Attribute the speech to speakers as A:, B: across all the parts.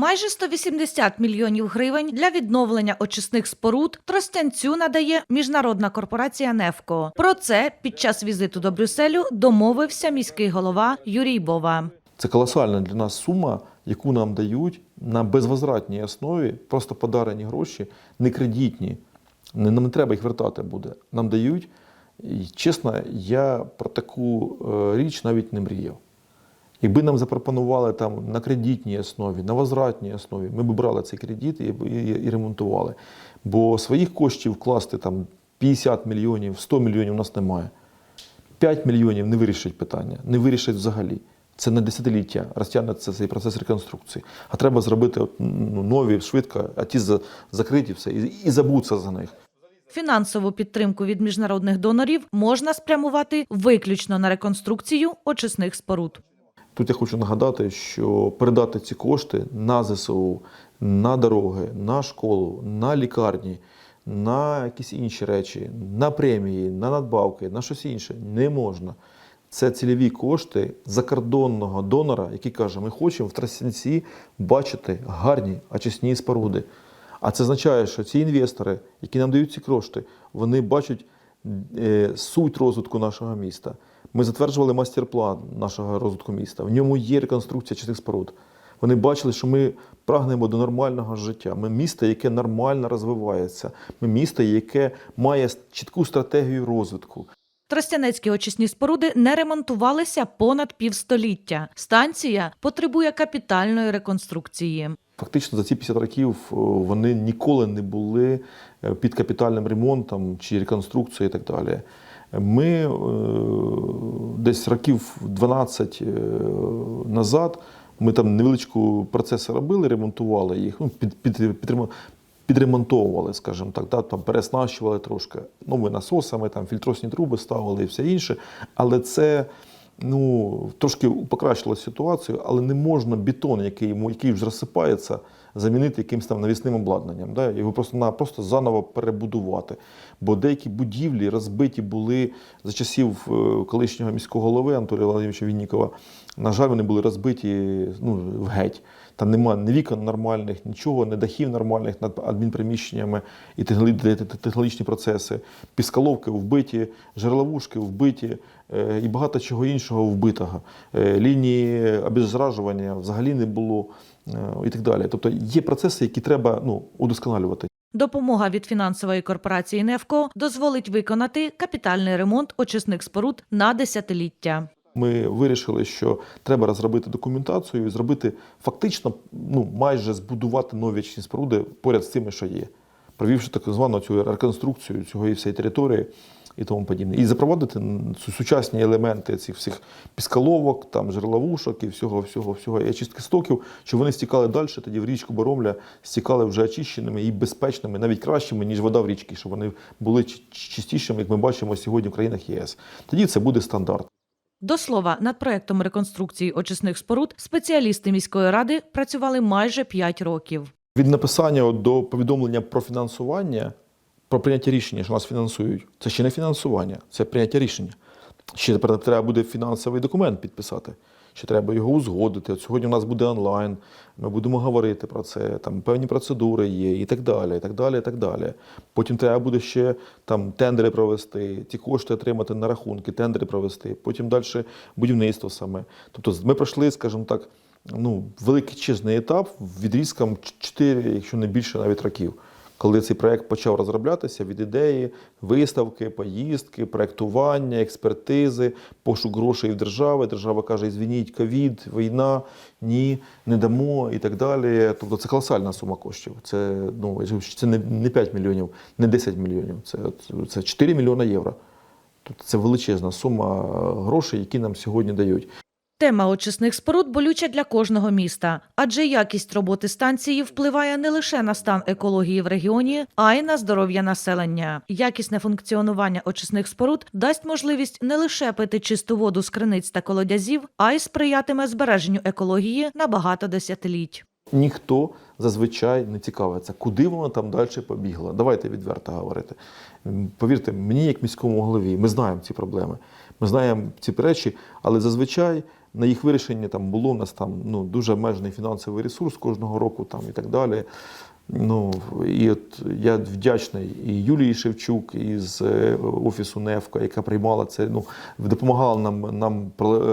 A: Майже 180 мільйонів гривень для відновлення очисних споруд Тростянцю надає міжнародна корпорація «Нефко». Про це під час візиту до Брюсселю домовився міський голова Юрій Бова.
B: Це колосальна для нас сума, яку нам дають на безвозвратній основі, просто подарені гроші, не кредитні. Нам не треба їх вертати буде. Нам дають. І, чесно, я про таку е, річ навіть не мріяв. Якби нам запропонували там на кредитній основі, на возвратній основі, ми б брали цей кредит і, і, і ремонтували. Бо своїх коштів вкласти там 50 мільйонів, 100 мільйонів у нас немає. 5 мільйонів не вирішить питання, не вирішить взагалі. Це на десятиліття розтягнеться цей процес реконструкції. А треба зробити ну, нові швидко, а ті за- закриті все, і, і забуться за них.
A: Фінансову підтримку від міжнародних донорів можна спрямувати виключно на реконструкцію очисних споруд.
B: Тут я хочу нагадати, що передати ці кошти на ЗСУ, на дороги, на школу, на лікарні, на якісь інші речі, на премії, на надбавки, на щось інше не можна. Це цільові кошти закордонного донора, який каже, ми хочемо в Тростянці бачити гарні очисні споруди. А це означає, що ці інвестори, які нам дають ці кошти, вони бачать суть розвитку нашого міста. Ми затверджували мастер-план нашого розвитку міста. В ньому є реконструкція чистих споруд. Вони бачили, що ми прагнемо до нормального життя. Ми місто, яке нормально розвивається. Ми місто, яке має чітку стратегію розвитку.
A: Тростянецькі очисні споруди не ремонтувалися понад півстоліття. Станція потребує капітальної реконструкції.
B: Фактично за ці 50 років вони ніколи не були е, під капітальним ремонтом чи реконструкцією і так далі. Ми е, десь років 12 е, назад ми там невеличку процеси робили, ремонтували їх, ну, під, під, підремо- підремонтовували, скажімо так, да, там переснащували трошки новими насосами, там фільтросні труби ставили і все інше. Але це ну, трошки покращила ситуацію, але не можна бетон, який, який вже розсипається, замінити якимось там навісним обладнанням. Да? Його просто, просто заново перебудувати. Бо деякі будівлі розбиті були за часів е, колишнього міського голови Анатолія Володимировича Віннікова. На жаль, вони були розбиті ну, геть. Там немає ні вікон нормальних, нічого, ні дахів нормальних над адмінприміщеннями і технологічні процеси. Піскаловки вбиті, жерловушки вбиті е, і багато чого іншого вбитого. Е, Лінії обеззаражування взагалі не було і так далі. Тобто є процеси, які треба ну, удосконалювати.
A: Допомога від фінансової корпорації «Нефко» дозволить виконати капітальний ремонт очисних споруд на десятиліття.
B: Ми вирішили, що треба розробити документацію і зробити фактично, ну майже збудувати нові очисні споруди поряд з тими, що є, провівши так звану цю реконструкцію і всієї території і тому подібне. І запровадити сучасні елементи цих всіх піскаловок, там жерловушок і всього, всього, всього, і очистки стоків, щоб вони стікали далі, тоді в річку Боромля стікали вже очищеними і безпечними, навіть кращими, ніж вода в річці, щоб вони були чистішими, як ми бачимо сьогодні в країнах ЄС. Тоді це буде стандарт.
A: До слова, над проектом реконструкції очисних споруд спеціалісти міської ради працювали майже 5 років.
B: Від написання до повідомлення про фінансування, про прийняття рішення, що нас фінансують, це ще не фінансування, це прийняття рішення. Ще треба буде фінансовий документ підписати. Ще треба його узгодити. От сьогодні у нас буде онлайн, ми будемо говорити про це, там певні процедури є і так далі. і так далі, і так далі. Потім треба буде ще там тендери провести, ті кошти отримати на рахунки, тендери провести, потім далі будівництво саме. Тобто ми пройшли, скажімо так, ну, величезний етап відрізком 4, якщо не більше навіть років. Коли цей проект почав розроблятися від ідеї, виставки, поїздки, проектування, експертизи, пошук грошей в держави. Держава каже: звініть, ковід, війна, ні, не дамо і так далі. Тобто це колосальна сума коштів. Це, ну, це не 5 мільйонів, не 10 мільйонів, це, це 4 мільйони євро. Тобто це величезна сума грошей, які нам сьогодні дають.
A: Тема очисних споруд болюча для кожного міста, адже якість роботи станції впливає не лише на стан екології в регіоні, а й на здоров'я населення. Якісне функціонування очисних споруд дасть можливість не лише пити чисту воду з криниць та колодязів, а й сприятиме збереженню екології на багато десятиліть.
B: Ніхто зазвичай не цікавиться, куди воно там далі побігло. Давайте відверто говорити. Повірте, мені, як міському голові, ми знаємо ці проблеми, ми знаємо ці речі, але зазвичай На їх вирішення там було у нас там ну, дуже обмежений фінансовий ресурс кожного року там, і так далі. Ну, і от я вдячний і Юлії Шевчук із е, офісу НЕФКА, яка приймала це, ну, допомагала нам, нам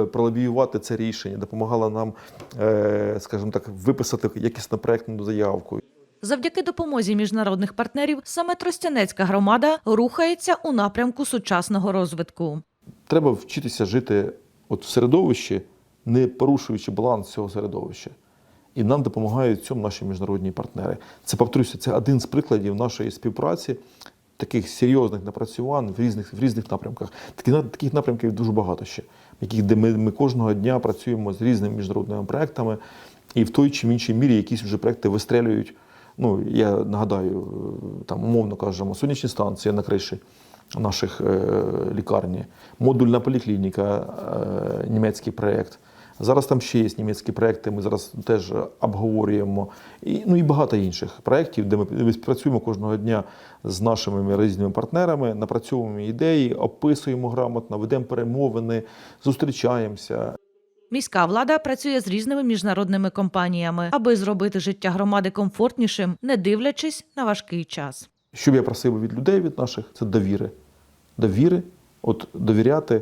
B: пролобіювати це рішення, допомагала нам, е, скажімо так, виписати якісну проєктну заявку.
A: Завдяки допомозі міжнародних партнерів саме Тростянецька громада рухається у напрямку сучасного розвитку.
B: Треба вчитися жити от в середовищі, не порушуючи баланс цього середовища. І нам допомагають в цьому наші міжнародні партнери. Це повторюся, це один з прикладів нашої співпраці, таких серйозних напрацювань в різних, в різних напрямках. Такі, на- таких напрямків дуже багато ще, яких, де ми, ми кожного дня працюємо з різними міжнародними проектами, і в той чи іншій мірі якісь вже проекти вистрелюють. Ну, я нагадаю, там, умовно кажемо, сонячні станції на криші наших е, лікарні, модульна поліклініка, е, німецький проєкт. Зараз там ще є німецькі проекти, ми зараз теж обговорюємо. І, ну і багато інших проєктів, де ми, співпрацюємо кожного дня з нашими різними партнерами, напрацьовуємо ідеї, описуємо грамотно, ведемо перемовини, зустрічаємося.
A: Міська влада працює з різними міжнародними компаніями, аби зробити життя громади комфортнішим, не дивлячись на важкий час.
B: Що б я просив від людей від наших, це довіри. Довіри, от довіряти,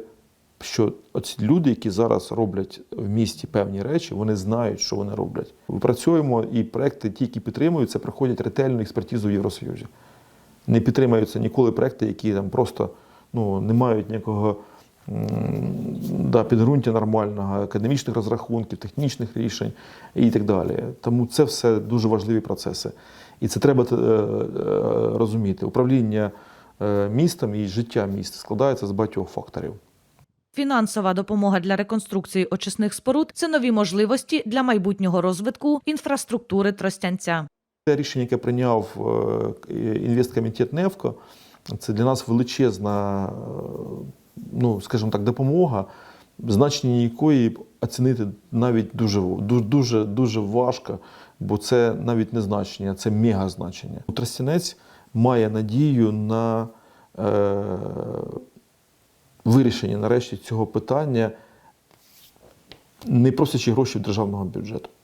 B: що оці люди, які зараз роблять в місті певні речі, вони знають, що вони роблять. Ми працюємо, і проекти, ті, які підтримуються, проходять ретельну експертизу в Євросоюзі. Не підтримуються ніколи проекти, які там просто ну, не мають ніякого да, підґрунтя нормального, академічних розрахунків, технічних рішень і так далі. Тому це все дуже важливі процеси. І це треба е, е, розуміти. Управління е, містом і життя міста складається з багатьох факторів.
A: Фінансова допомога для реконструкції очисних споруд це нові можливості для майбутнього розвитку інфраструктури Тростянця.
B: Те рішення, яке прийняв інвесткомітет НЕФКО, це для нас величезна, ну, скажімо так, допомога, значення якої оцінити навіть дуже, дуже, дуже, важко, бо це навіть не значення, це мегазначення. Тростянець має надію на е, вирішення нарешті цього питання, не просячи гроші в державного бюджету.